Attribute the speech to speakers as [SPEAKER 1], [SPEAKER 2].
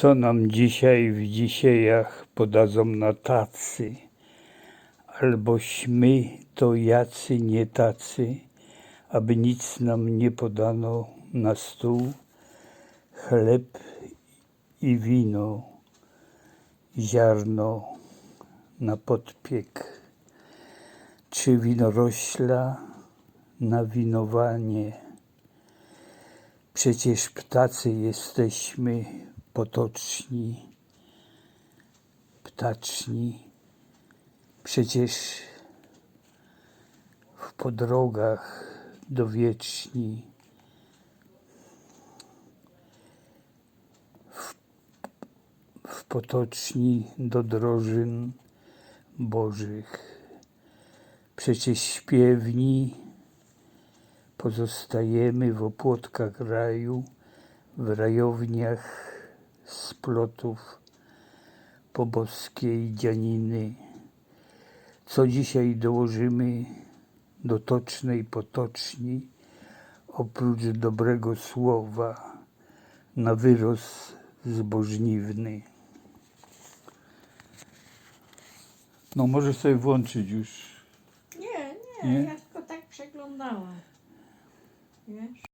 [SPEAKER 1] Co nam dzisiaj w dzisiejach podadzą na tacy? Albośmy to jacy nie tacy, aby nic nam nie podano na stół, chleb i wino, ziarno na podpiek, czy winorośla na winowanie. Przecież ptacy jesteśmy potoczni, ptaczni. Przecież w podrogach dowieczni. W, w potoczni do drożyn bożych. Przecież śpiewni pozostajemy w opłotkach raju, w rajowniach splotów po boskiej dzianiny. Co dzisiaj dołożymy do tocznej potoczni, oprócz dobrego słowa na wyrost zbożniwny. No może sobie włączyć już.
[SPEAKER 2] Nie, nie,
[SPEAKER 1] Nie?
[SPEAKER 2] ja tylko tak przeglądałam. Wiesz?